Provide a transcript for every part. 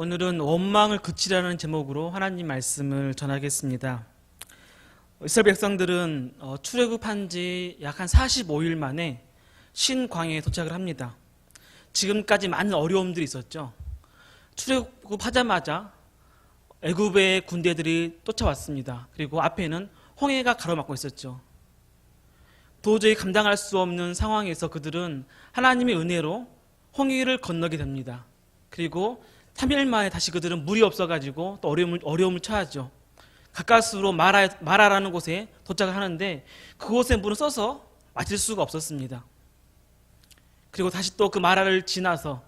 오늘은 원망을 그치라는 제목으로 하나님 말씀을 전하겠습니다. 이스라엘 백성들은 어, 출애굽한 지 약 한 45일 만에 신광야에 도착을 합니다. 지금까지 많은 어려움들이 있었죠. 출애굽하자마자 애굽의 군대들이 쫓아왔습니다. 그리고 앞에는 홍해가 가로막고 있었죠. 도저히 감당할 수 없는 상황에서 그들은 하나님의 은혜로 홍해를 건너게 됩니다. 그리고 3일 만에 다시 그들은 물이 없어가지고 또 어려움을, 어려움을 처하죠. 가까스로 마라, 마라라는 곳에 도착을 하는데 그곳에 물은 써서 마실 수가 없었습니다. 그리고 다시 또 그 마라를 지나서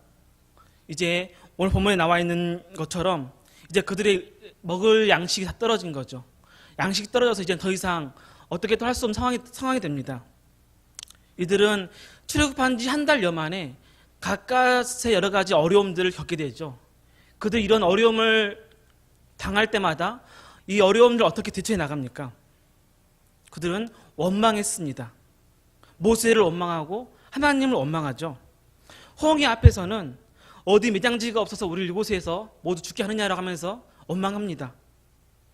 이제 오늘 본문에 나와 있는 것처럼 이제 그들의 먹을 양식이 다 떨어진 거죠. 양식이 떨어져서 이제 더 이상 어떻게 또할수 없는 상황이, 상황이 됩니다. 이들은 출애굽한 지 한 달여 만에 가까스의 여러 가지 어려움들을 겪게 되죠. 그들 이런 어려움을 당할 때마다 이 어려움을 어떻게 대처해 나갑니까? 그들은 원망했습니다. 모세를 원망하고 하나님을 원망하죠. 홍해 앞에서는 어디 매장지가 없어서 우리를 이곳에서 모두 죽게 하느냐라고 하면서 원망합니다.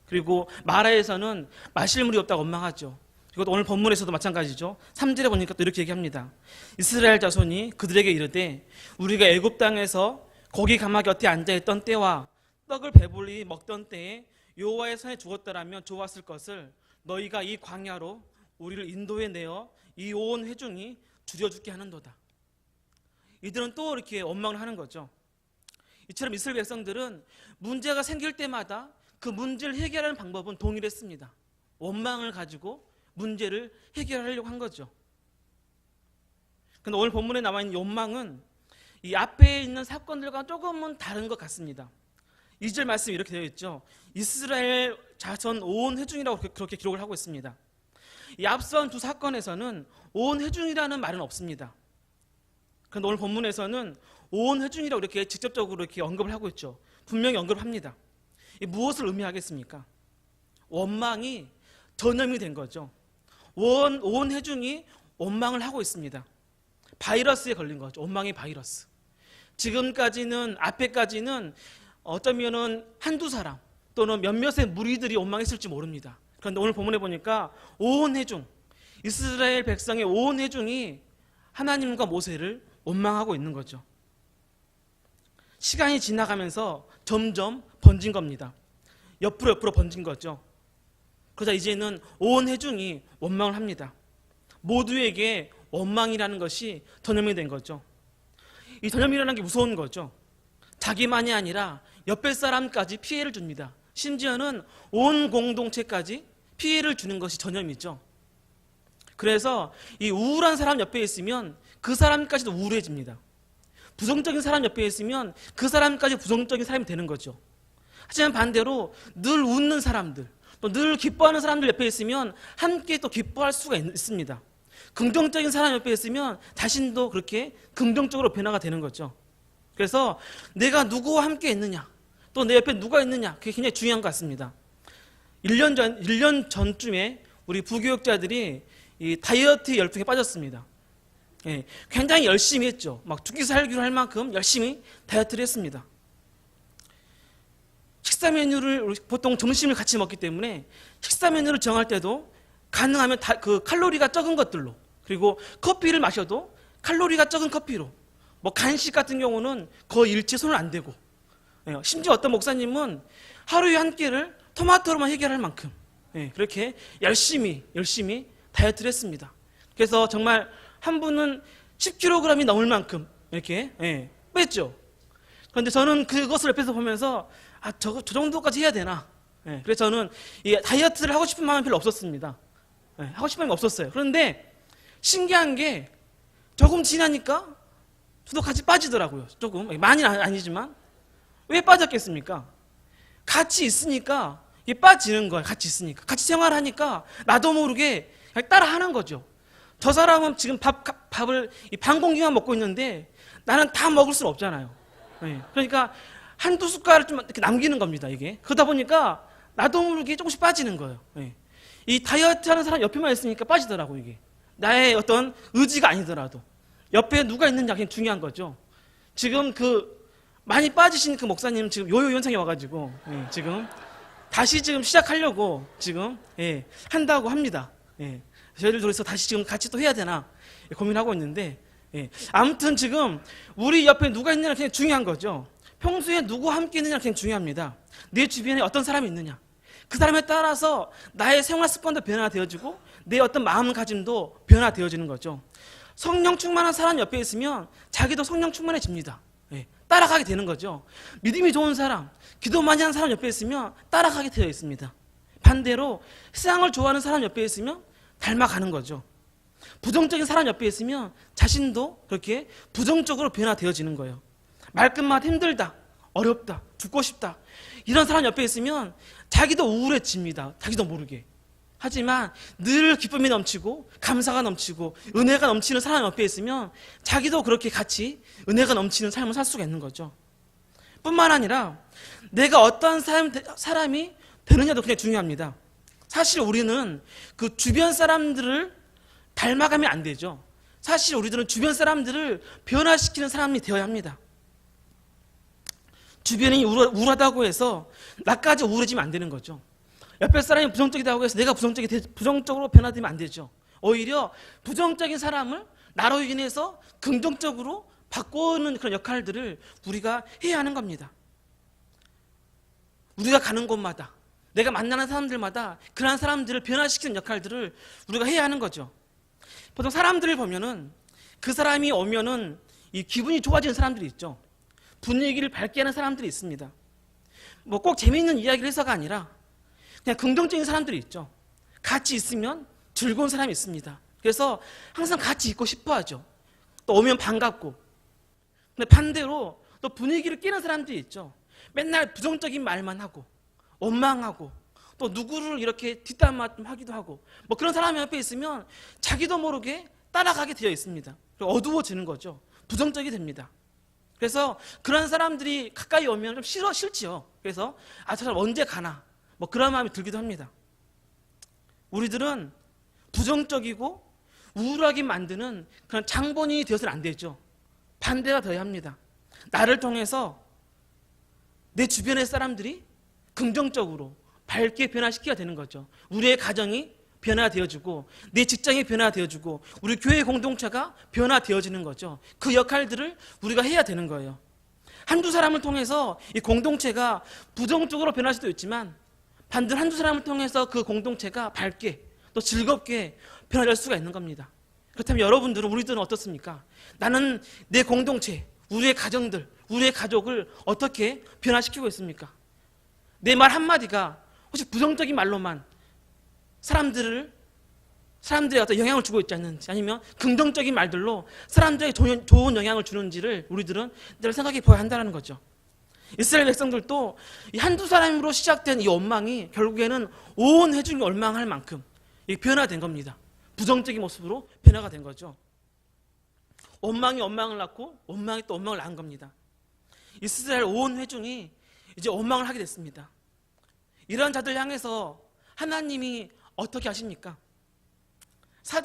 그리고 마라에서는 마실 물이 없다고 원망하죠. 이것도 오늘 본문에서도 마찬가지죠. 3절에 보니까 또 이렇게 얘기합니다. 이스라엘 자손이 그들에게 이르되 우리가 애굽 땅에서 고기 가마 곁에 앉아 있던 때와 떡을 배불리 먹던 때에 여호와의 손에 죽었더라면 좋았을 것을 너희가 이 광야로 우리를 인도해 내어 이 온 회중이 죽여 죽게 하는도다. 이들은 또 이렇게 원망을 하는 거죠. 이처럼 이스라엘 백성들은 문제가 생길 때마다 그 문제를 해결하는 방법은 동일했습니다. 원망을 가지고 문제를 해결하려고 한 거죠. 근데 오늘 본문에 나와 있는 원망은 이 앞에 있는 사건들과 조금은 다른 것 같습니다. 2절 말씀이 이렇게 되어 있죠. 이스라엘 자손 온 회중이라고 그렇게 기록을 하고 있습니다. 이 앞선 두 사건에서는 온 회중이라는 말은 없습니다. 그런데 오늘 본문에서는 온 회중이라고 이렇게 직접적으로 이렇게 언급을 하고 있죠. 분명히 언급을 합니다. 이 무엇을 의미하겠습니까? 원망이 전염이 된 거죠. 온, 온 회중이 원망을 하고 있습니다. 바이러스에 걸린 거죠. 원망의 바이러스. 지금까지는, 앞에까지는 어쩌면은 한두 사람 또는 몇몇의 무리들이 원망했을지 모릅니다. 그런데 오늘 본문에 보니까 온 회중, 이스라엘 백성의 온 회중이 하나님과 모세를 원망하고 있는 거죠. 시간이 지나가면서 점점 번진 겁니다. 옆으로 옆으로 번진 거죠. 그러자 이제는 온 회중이 원망을 합니다. 모두에게 원망이라는 것이 전염이 된 거죠. 이 전염이라는 게 무서운 거죠. 자기만이 아니라 옆에 사람까지 피해를 줍니다. 심지어는 온 공동체까지 피해를 주는 것이 전염이죠. 그래서 이 우울한 사람 옆에 있으면 그 사람까지도 우울해집니다. 부정적인 사람 옆에 있으면 그 사람까지 부정적인 사람이 되는 거죠. 하지만 반대로 늘 웃는 사람들, 또 늘 기뻐하는 사람들 옆에 있으면 함께 또 기뻐할 수가 있습니다. 긍정적인 사람 옆에 있으면 자신도 그렇게 긍정적으로 변화가 되는 거죠. 그래서 내가 누구와 함께 있느냐, 또 내 옆에 누가 있느냐, 그게 굉장히 중요한 것 같습니다. 1년 전, 1년 전쯤에 우리 부교육자들이 이 다이어트 열풍에 빠졌습니다. 예, 굉장히 열심히 했죠. 막 죽기 살기로 할 만큼 열심히 다이어트를 했습니다. 식사 메뉴를 보통 점심을 같이 먹기 때문에 식사 메뉴를 정할 때도 가능하면 다, 그 칼로리가 적은 것들로 그리고 커피를 마셔도 칼로리가 적은 커피로 뭐 간식 같은 경우는 거의 일체 손을 안 대고 예, 심지어 어떤 목사님은 하루에 한 끼를 토마토로만 해결할 만큼 예, 그렇게 열심히 열심히 다이어트를 했습니다. 그래서 정말 한 분은 10kg이 넘을 만큼 이렇게 예, 뺐죠. 그런데 저는 그것을 옆에서 보면서 아, 저, 저 정도까지 해야 되나? 예, 그래서 저는 이 다이어트를 하고 싶은 마음이 별로 없었습니다. 예, 하고 싶은 마음이 없었어요. 그런데 신기한 게 조금 지나니까 저도 같이 빠지더라고요. 조금 많이는 아니지만 왜 빠졌겠습니까? 같이 있으니까 이게 빠지는 거예요. 같이 있으니까 같이 생활하니까 나도 모르게 따라 하는 거죠. 저 사람은 지금 밥 밥을 반 공기만 먹고 있는데 나는 다 먹을 수는 없잖아요. 예, 그러니까 한두 숟갈을 좀 이렇게 남기는 겁니다. 이게 그러다 보니까 나도 모르게 조금씩 빠지는 거예요. 예. 이 다이어트 하는 사람 옆에만 있으니까 빠지더라고 이게 나의 어떤 의지가 아니더라도 옆에 누가 있느냐 그게 중요한 거죠. 지금 그 많이 빠지신 그 목사님 지금 요요 현상이 와가지고 예, 지금 다시 지금 시작하려고 지금 예, 한다고 합니다. 예, 저희들 둘이서 다시 지금 같이 또 해야 되나 예, 고민하고 있는데 예, 아무튼 지금 우리 옆에 누가 있느냐 그냥 중요한 거죠. 평소에 누구 함께 있느냐 그냥 중요합니다. 내 주변에 어떤 사람이 있느냐 그 사람에 따라서 나의 생활 습관도 변화되어지고 내 어떤 마음가짐도 변화되어지는 거죠. 성령 충만한 사람 옆에 있으면 자기도 성령 충만해집니다. 예, 따라가게 되는 거죠. 믿음이 좋은 사람, 기도 많이 하는 사람 옆에 있으면 따라가게 되어 있습니다. 반대로 세상을 좋아하는 사람 옆에 있으면 닮아가는 거죠. 부정적인 사람 옆에 있으면 자신도 그렇게 부정적으로 변화되어지는 거예요. 말끝맛 힘들다, 어렵다, 죽고 싶다. 이런 사람 옆에 있으면 자기도 우울해집니다. 자기도 모르게. 하지만 늘 기쁨이 넘치고 감사가 넘치고 은혜가 넘치는 사람 옆에 있으면 자기도 그렇게 같이 은혜가 넘치는 삶을 살 수가 있는 거죠. 뿐만 아니라 내가 어떤 사람, 사람이 되느냐도 굉장히 중요합니다. 사실 우리는 그 주변 사람들을 닮아가면 안 되죠. 사실 우리들은 주변 사람들을 변화시키는 사람이 되어야 합니다. 주변이 우울- 우울 하다고 해서 나까지 우울해지면 안 되는 거죠. 옆에 사람이 부정적이다고 해서 내가 부정적이 되- 부정적으로 변화되면 안 되죠. 오히려 부정적인 사람을 나로 인해서 긍정적으로 바꾸는 그런 역할들을 우리가 해야 하는 겁니다. 우리가 가는 곳마다 내가 만나는 사람들마다 그러한 사람들을 변화시키는 역할들을 우리가 해야 하는 거죠. 보통 사람들을 보면은 그 사람이 오면은 이 기분이 좋아지는 사람들이 있죠. 분위기를 밝게 하는 사람들이 있습니다. 뭐 꼭 재미있는 이야기를 해서가 아니라 그냥 긍정적인 사람들이 있죠. 같이 있으면 즐거운 사람이 있습니다. 그래서 항상 같이 있고 싶어 하죠. 또 오면 반갑고. 근데 반대로 또 분위기를 깨는 사람들이 있죠. 맨날 부정적인 말만 하고, 원망하고, 또 누구를 이렇게 뒷담화하기도 하고, 뭐 그런 사람 옆에 있으면 자기도 모르게 따라가게 되어 있습니다. 어두워지는 거죠. 부정적이 됩니다. 그래서 그런 사람들이 가까이 오면 좀 싫어, 싫지요. 그래서 아, 저 사람 언제 가나. 뭐 그런 마음이 들기도 합니다. 우리들은 부정적이고 우울하게 만드는 그런 장본인이 되어서는 안 되죠. 반대가 되어야 합니다. 나를 통해서 내 주변의 사람들이 긍정적으로 밝게 변화시켜야 되는 거죠. 우리의 가정이 변화되어지고 내 직장이 변화되어지고 우리 교회 공동체가 변화되어지는 거죠. 그 역할들을 우리가 해야 되는 거예요. 한두 사람을 통해서 이 공동체가 부정적으로 변할 수도 있지만 반드시 한두 사람을 통해서 그 공동체가 밝게 또 즐겁게 변화될 수가 있는 겁니다. 그렇다면 여러분들은 우리들은 어떻습니까? 나는 내 공동체, 우리의 가정들, 우리의 가족을 어떻게 변화시키고 있습니까? 내 말 한마디가 혹시 부정적인 말로만 사람들을 사람들의 어떤 영향을 주고 있지 않는지 아니면 긍정적인 말들로 사람들에게 좋은- 영향을 주는지를 우리들은 늘 생각해 보아야 한다는 거죠. 이스라엘 백성들도 이 한두 사람으로 시작된 이 원망이 결국에는 온 회중이 원망할 만큼 이 변화된 겁니다. 부정적인 모습으로 변화가 된 거죠. 원망이 원망을 낳고 원망이 또 원망을 낳은 겁니다. 이스라엘 온 회중이 이제 원망을 하게 됐습니다. 이러한 자들 향해서 하나님이 어떻게 하십니까?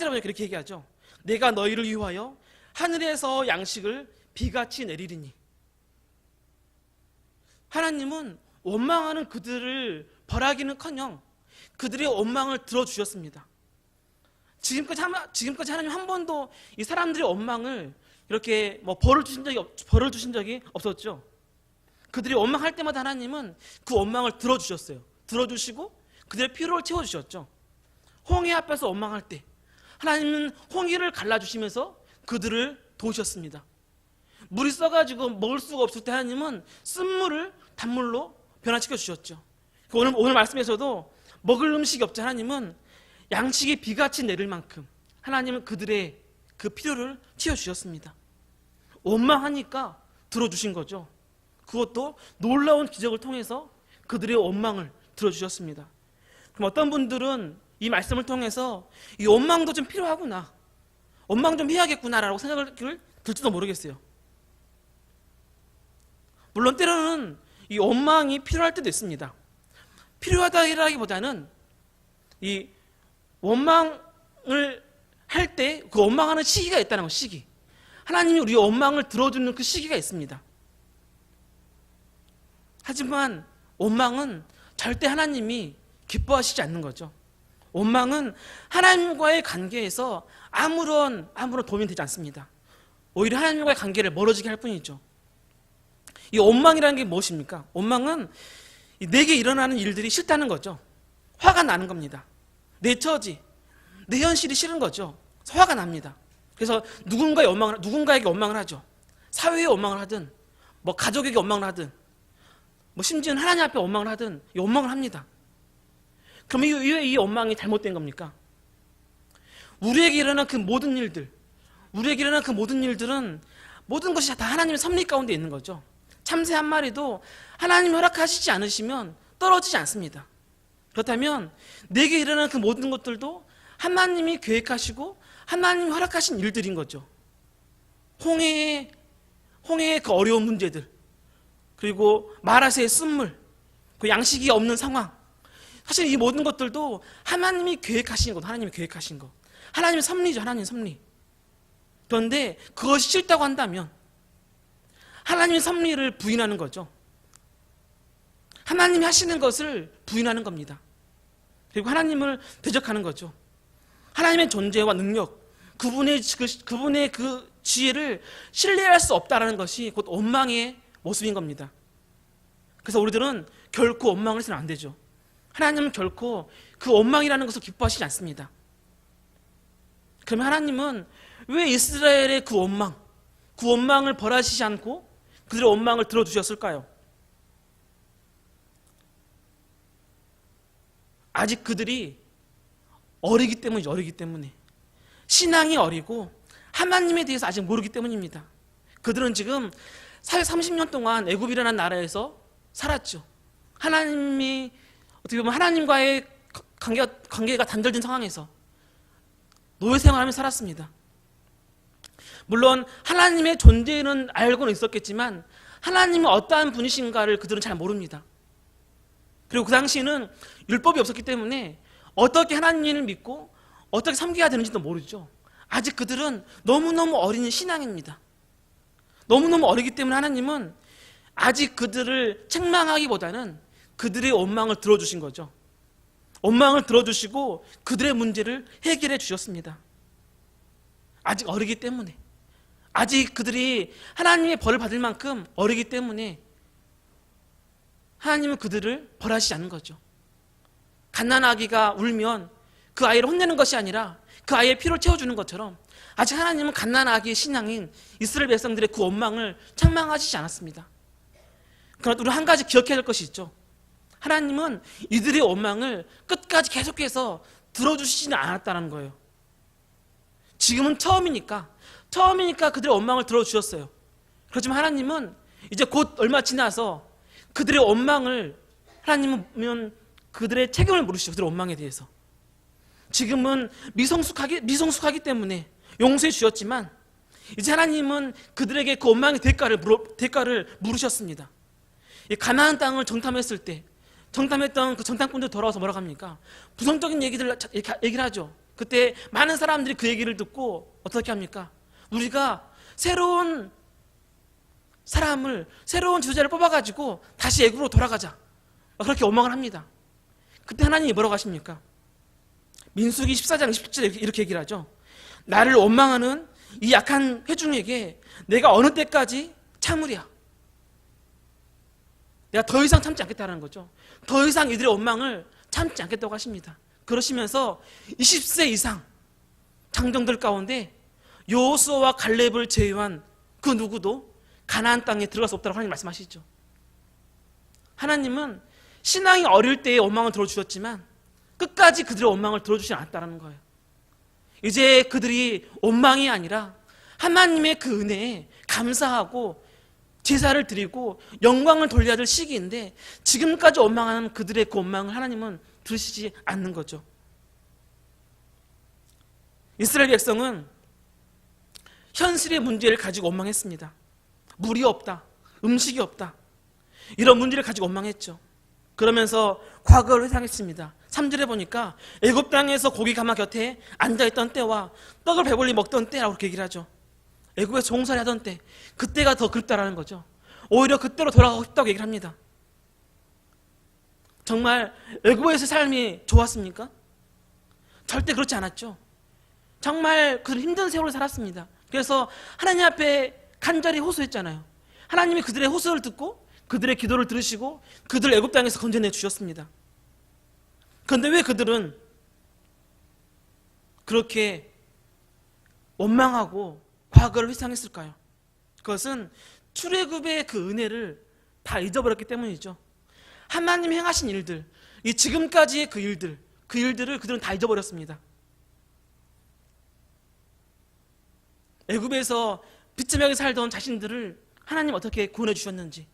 보면 그렇게 얘기하죠. 내가 너희를 위하여 하늘에서 양식을 비같이 내리리니. 하나님은 원망하는 그들을 벌하기는커녕 그들의 원망을 들어주셨습니다. 지금까지, 하나- 지금까지 하나님 한 번도 이 사람들의 원망을 이렇게 뭐 벌을 주신 적이 없, 벌을 주신 적이 없었죠. 그들이 원망할 때마다 하나님은 그 원망을 들어주셨어요. 들어주시고 그들의 필요를 채워주셨죠. 홍해 앞에서 원망할 때 하나님은 홍해를 갈라주시면서 그들을 도우셨습니다. 물이 써가지고 먹을 수가 없을 때 하나님은 쓴물을 단물로 변화시켜 주셨죠. 그 오늘, 오늘 말씀에서도 먹을 음식이 없자 하나님은 양식이 비같이 내릴 만큼 하나님은 그들의 그 필요를 채워주셨습니다. 원망하니까 들어주신 거죠. 그것도 놀라운 기적을 통해서 그들의 원망을 들어주셨습니다. 그럼 어떤 분들은 이 말씀을 통해서 이 원망도 좀 필요하구나. 원망 좀 해야겠구나라고 생각을 들지도 모르겠어요. 물론 때로는 이 원망이 필요할 때도 있습니다. 필요하다기보다는 이 원망을 할 때 그 원망하는 시기가 있다는 거 시기. 하나님이 우리 원망을 들어주는 그 시기가 있습니다. 하지만 원망은 절대 하나님이 기뻐하시지 않는 거죠. 원망은 하나님과의 관계에서 아무런 아무런 도움이 되지 않습니다. 오히려 하나님과의 관계를 멀어지게 할 뿐이죠. 이 원망이라는 게 무엇입니까? 원망은 이 내게 일어나는 일들이 싫다는 거죠. 화가 나는 겁니다. 내 처지, 내 현실이 싫은 거죠. 화가 납니다. 그래서 누군가의 원망을 누군가에게 원망을 하죠. 사회에 원망을 하든, 뭐 가족에게 원망을 하든, 뭐 심지어는 하나님 앞에 원망을 하든 이 원망을 합니다. 그럼 왜이 원망이 잘못된 겁니까? 우리에게 일어난 그 모든 일들, 우리에게 일어난 그 모든 일들은 모든 것이 다 하나님의 섭리 가운데 있는 거죠. 참새 한 마리도 하나님 허락하시지 않으시면 떨어지지 않습니다. 그렇다면 내게 일어난 그 모든 것들도 하나님이 계획하시고 하나님이 허락하신 일들인 거죠. 홍해의 홍해의 그 어려운 문제들, 그리고 마라새의 쓴물, 그 양식이 없는 상황. 사실 이 모든 것들도 하나님이 계획하신 것, 하나님이 계획하신 것. 하나님의 섭리죠, 하나님의 섭리. 그런데 그것이 싫다고 한다면 하나님의 섭리를 부인하는 거죠. 하나님이 하시는 것을 부인하는 겁니다. 그리고 하나님을 대적하는 거죠. 하나님의 존재와 능력, 그분의 그, 그분의 그 지혜를 신뢰할 수 없다라는 것이 곧 원망의 모습인 겁니다. 그래서 우리들은 결코 원망을 해서는 안 되죠. 하나님은 결코 그 원망이라는 것을 기뻐하시지 않습니다. 그러면 하나님은 왜 이스라엘의 그 원망, 그 원망을 벌하시지 않고 그들의 원망을 들어주셨을까요? 아직 그들이 어리기 때문이죠. 어리기 때문에. 신앙이 어리고 하나님에 대해서 아직 모르기 때문입니다. 그들은 지금 430년 동안 애굽이라는 나라에서 살았죠. 하나님이 보면 하나님과의 관계가, 관계가 단절된 상황에서 노예 생활하며 살았습니다. 물론 하나님의 존재는 알고는 있었겠지만 하나님은 어떠한 분이신가를 그들은 잘 모릅니다. 그리고 그 당시에는 율법이 없었기 때문에 어떻게 하나님을 믿고 어떻게 섬겨야 되는지도 모르죠. 아직 그들은 너무너무 어린 신앙입니다. 너무너무 어리기 때문에 하나님은 아직 그들을 책망하기보다는 그들의 원망을 들어주신 거죠. 원망을 들어주시고 그들의 문제를 해결해 주셨습니다. 아직 어리기 때문에. 아직 그들이 하나님의 벌을 받을 만큼 어리기 때문에 하나님은 그들을 벌하시지 않는 거죠. 갓난아기가 울면 그 아이를 혼내는 것이 아니라 그 아이의 피를 채워주는 것처럼 아직 하나님은 갓난아기의 신앙인 이스라엘 백성들의 그 원망을 책망하시지 않았습니다. 그러나 우리 한 가지 기억해야 될 것이 있죠. 하나님은 이들의 원망을 끝까지 계속해서 들어주시지는 않았다는 거예요. 지금은 처음이니까, 처음이니까 그들의 원망을 들어주셨어요. 그렇지만 하나님은 이제 곧 얼마 지나서 그들의 원망을 하나님은 그들의 책임을 물으시죠. 그들의 원망에 대해서. 지금은 미성숙하기, 미성숙하기 때문에 용서해 주셨지만 이제 하나님은 그들에게 그 원망의 대가를, 물어, 대가를 물으셨습니다. 이 가나안 땅을 정탐했을 때 정탐했던 그 정탐꾼들 돌아와서 뭐라고 합니까? 부정적인 얘기들 얘기를 하죠. 그때 많은 사람들이 그 얘기를 듣고 어떻게 합니까? 우리가 새로운 사람을 새로운 주제를 뽑아가지고 다시 애굽으로 돌아가자. 그렇게 원망을 합니다. 그때 하나님이 뭐라고 하십니까? 민수기 14장 17절에 이렇게 얘기를 하죠. 나를 원망하는 이 약한 회중에게 내가 어느 때까지 참으랴. 내가 더 이상 참지 않겠다는 거죠. 더 이상 이들의 원망을 참지 않겠다고 하십니다. 그러시면서 20세 이상 장정들 가운데 요수와 갈렙을 제외한 그 누구도 가나안 땅에 들어갈 수 없다고 하나님 말씀하시죠. 하나님은 신앙이 어릴 때의 원망을 들어주셨지만 끝까지 그들의 원망을 들어주지 않았다는 거예요. 이제 그들이 원망이 아니라 하나님의 그 은혜에 감사하고 제사를 드리고 영광을 돌려야 될 시기인데 지금까지 원망하는 그들의 그 원망을 하나님은 들으시지 않는 거죠. 이스라엘 백성은 현실의 문제를 가지고 원망했습니다. 물이 없다. 음식이 없다. 이런 문제를 가지고 원망했죠. 그러면서 과거를 회상했습니다. 3절에 보니까 애굽 땅에서 고기 가마 곁에 앉아있던 때와 떡을 배불리 먹던 때라고 그렇게 얘기를 하죠. 애굽에서 종살이 하던 때 그때가 더 그립다라는 거죠. 오히려 그때로 돌아가고 싶다고 얘기를 합니다. 정말 애굽에서 삶이 좋았습니까? 절대 그렇지 않았죠. 정말 그 힘든 세월을 살았습니다. 그래서 하나님 앞에 간절히 호소했잖아요. 하나님이 그들의 호소를 듣고 그들의 기도를 들으시고 그들 애굽 땅에서 건져내 주셨습니다. 그런데 왜 그들은 그렇게 원망하고 과거를 회상했을까요? 그것은 출애굽의 그 은혜를 다 잊어버렸기 때문이죠. 하나님 행하신 일들, 이 지금까지의 그 일들, 그 일들을 그들은 다 잊어버렸습니다. 애굽에서 비참하게 살던 자신들을 하나님 어떻게 구원해 주셨는지,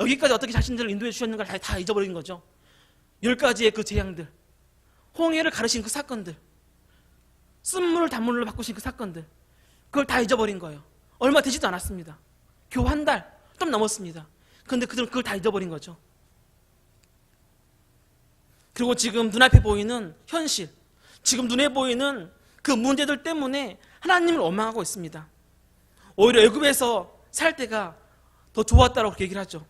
여기까지 어떻게 자신들을 인도해 주셨는가를 다, 다 잊어버린 거죠. 열 가지의 그 재앙들, 홍해를 가르신 그 사건들, 쓴물을 단물로 바꾸신 그 사건들, 그걸 다 잊어버린 거예요. 얼마 되지도 않았습니다. 겨우 한달 좀 넘었습니다. 그런데 그들은 그걸 다 잊어버린 거죠. 그리고 지금 눈앞에 보이는 현실, 지금 눈에 보이는 그 문제들 때문에 하나님을 원망하고 있습니다. 오히려 애굽에서 살 때가 더 좋았다고 그렇게 얘기를 하죠.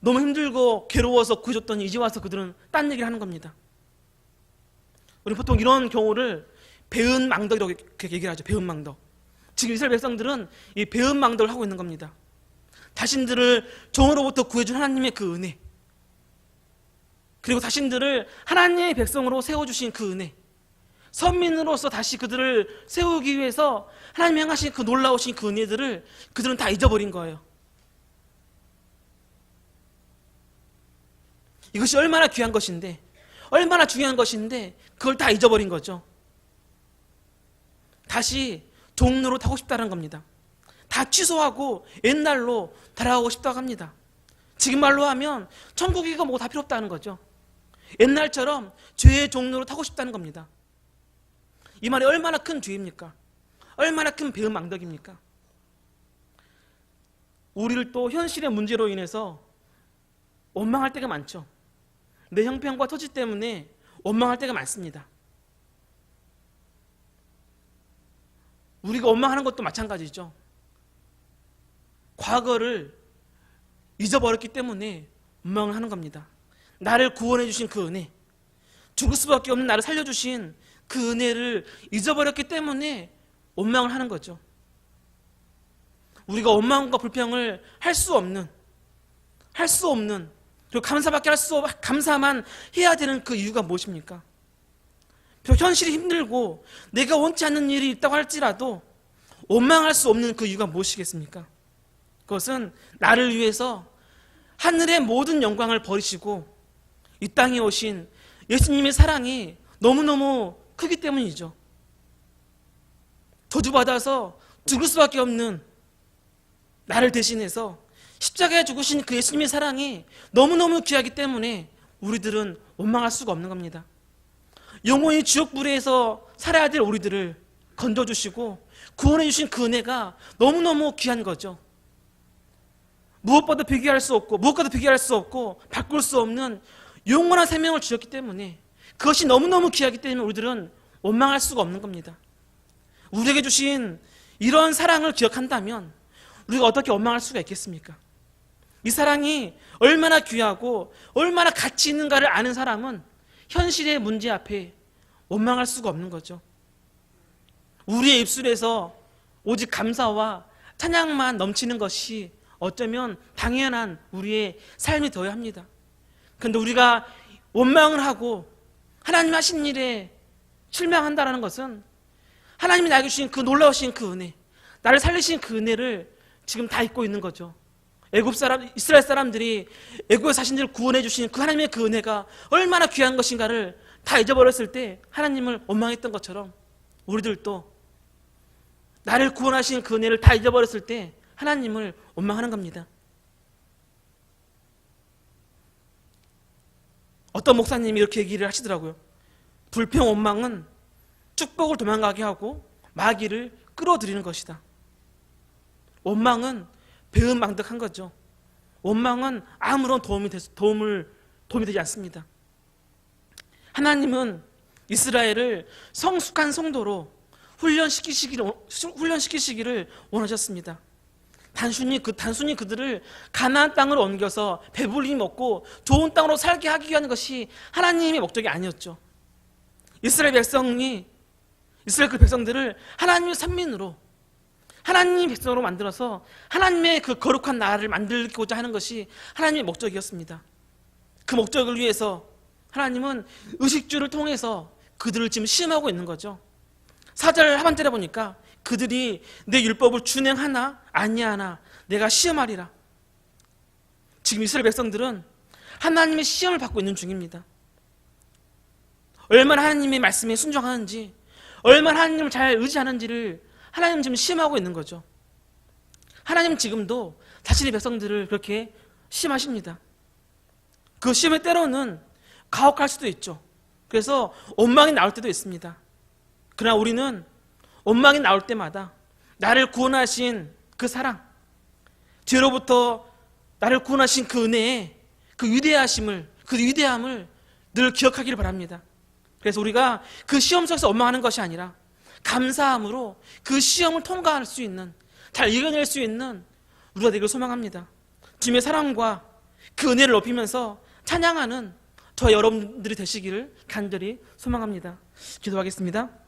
너무 힘들고 괴로워서 구해줬더니 이제 와서 그들은 딴 얘기를 하는 겁니다. 우리 보통 이런 경우를 배은 망덕이라고 얘기를 하죠. 배은 망덕. 지금 이스라엘 백성들은 이 배은 망덕을 하고 있는 겁니다. 자신들을 종으로부터 구해준 하나님의 그 은혜. 그리고 자신들을 하나님의 백성으로 세워주신 그 은혜. 선민으로서 다시 그들을 세우기 위해서 하나님이 행하신 그 놀라우신 그 은혜들을 그들은 다 잊어버린 거예요. 이것이 얼마나 귀한 것인데, 얼마나 중요한 것인데, 그걸 다 잊어버린 거죠. 다시 종로로 타고 싶다는 겁니다. 다 취소하고 옛날로 돌아가고 싶다고 합니다. 지금 말로 하면 천국이가 뭐다 필요 없다는 거죠. 옛날처럼 죄의 종로로 타고 싶다는 겁니다. 이 말이 얼마나 큰 죄입니까? 얼마나 큰 배은 망덕입니까? 우리를 또 현실의 문제로 인해서 원망할 때가 많죠. 내 형편과 처지 때문에 원망할 때가 많습니다. 우리가 원망하는 것도 마찬가지죠. 과거를 잊어버렸기 때문에 원망을 하는 겁니다. 나를 구원해 주신 그 은혜, 죽을 수밖에 없는 나를 살려주신 그 은혜를 잊어버렸기 때문에 원망을 하는 거죠. 우리가 원망과 불평을 할 수 없는, 할 수 없는, 그리고 감사밖에 할 수 없, 감사만 해야 되는 그 이유가 무엇입니까? 현실이 힘들고 내가 원치 않는 일이 있다고 할지라도 원망할 수 없는 그 이유가 무엇이겠습니까? 그것은 나를 위해서 하늘의 모든 영광을 버리시고 이 땅에 오신 예수님의 사랑이 너무너무 크기 때문이죠. 저주받아서 죽을 수밖에 없는 나를 대신해서 십자가에 죽으신 그 예수님의 사랑이 너무너무 귀하기 때문에 우리들은 원망할 수가 없는 겁니다. 영원히 지옥불에서 살아야 될 우리들을 건져주시고 구원해 주신 그 은혜가 너무너무 귀한 거죠. 무엇과도 비교할 수 없고 무엇과도 비교할 수 없고 바꿀 수 없는 영원한 생명을 주셨기 때문에 그것이 너무너무 귀하기 때문에 우리들은 원망할 수가 없는 겁니다. 우리에게 주신 이런 사랑을 기억한다면 우리가 어떻게 원망할 수가 있겠습니까? 이 사랑이 얼마나 귀하고 얼마나 가치 있는가를 아는 사람은 현실의 문제 앞에 원망할 수가 없는 거죠. 우리의 입술에서 오직 감사와 찬양만 넘치는 것이 어쩌면 당연한 우리의 삶이 되어야 합니다. 그런데 우리가 원망을 하고 하나님 하신 일에 실망한다는 것은 하나님이 나에게 주신 그 놀라우신 그 은혜, 나를 살리신 그 은혜를 지금 다 잊고 있는 거죠. 애굽 사람, 이스라엘 사람들이 애굽의 자신들을 구원해 주신 그 하나님의 그 은혜가 얼마나 귀한 것인가를 다 잊어버렸을 때 하나님을 원망했던 것처럼 우리들도 나를 구원하신 그 은혜를 다 잊어버렸을 때 하나님을 원망하는 겁니다. 어떤 목사님이 이렇게 얘기를 하시더라고요. 불평 원망은 축복을 도망가게 하고 마귀를 끌어들이는 것이다. 원망은 배은망덕한 거죠. 원망은 아무런 도움이 되, 도움을 도움이 되지 않습니다. 하나님은 이스라엘을 성숙한 성도로 훈련시키시기를, 훈련시키시기를 원하셨습니다. 단순히 그 단순히 그들을 가나안 땅으로 옮겨서 배불리 먹고 좋은 땅으로 살게 하기 위한 것이 하나님의 목적이 아니었죠. 이스라엘 백성이 이스라엘 그 백성들을 하나님의 선민으로 하나님 백성으로 만들어서 하나님의 그 거룩한 나라를 만들고자 하는 것이 하나님의 목적이었습니다. 그 목적을 위해서 하나님은 의식주를 통해서 그들을 지금 시험하고 있는 거죠. 사절 하반절에 보니까 그들이 내 율법을 준행하나 아니하나 내가 시험하리라. 지금 이스라엘 백성들은 하나님의 시험을 받고 있는 중입니다. 얼마나 하나님의 말씀에 순종하는지, 얼마나 하나님을 잘 의지하는지를 하나님 지금 시험하고 있는 거죠. 하나님 지금도 자신의 백성들을 그렇게 시험하십니다. 그 시험의 때로는 가혹할 수도 있죠. 그래서 원망이 나올 때도 있습니다. 그러나 우리는 원망이 나올 때마다 나를 구원하신 그 사랑, 죄로부터 나를 구원하신 그 은혜에 그 위대하심을, 그 위대함을 늘 기억하기를 바랍니다. 그래서 우리가 그 시험 속에서 원망하는 것이 아니라 감사함으로 그 시험을 통과할 수 있는, 잘 이겨낼 수 있는 우리가 되길 소망합니다. 주님의 사랑과 그 은혜를 높이면서 찬양하는 저 여러분들이 되시기를 간절히 소망합니다. 기도하겠습니다.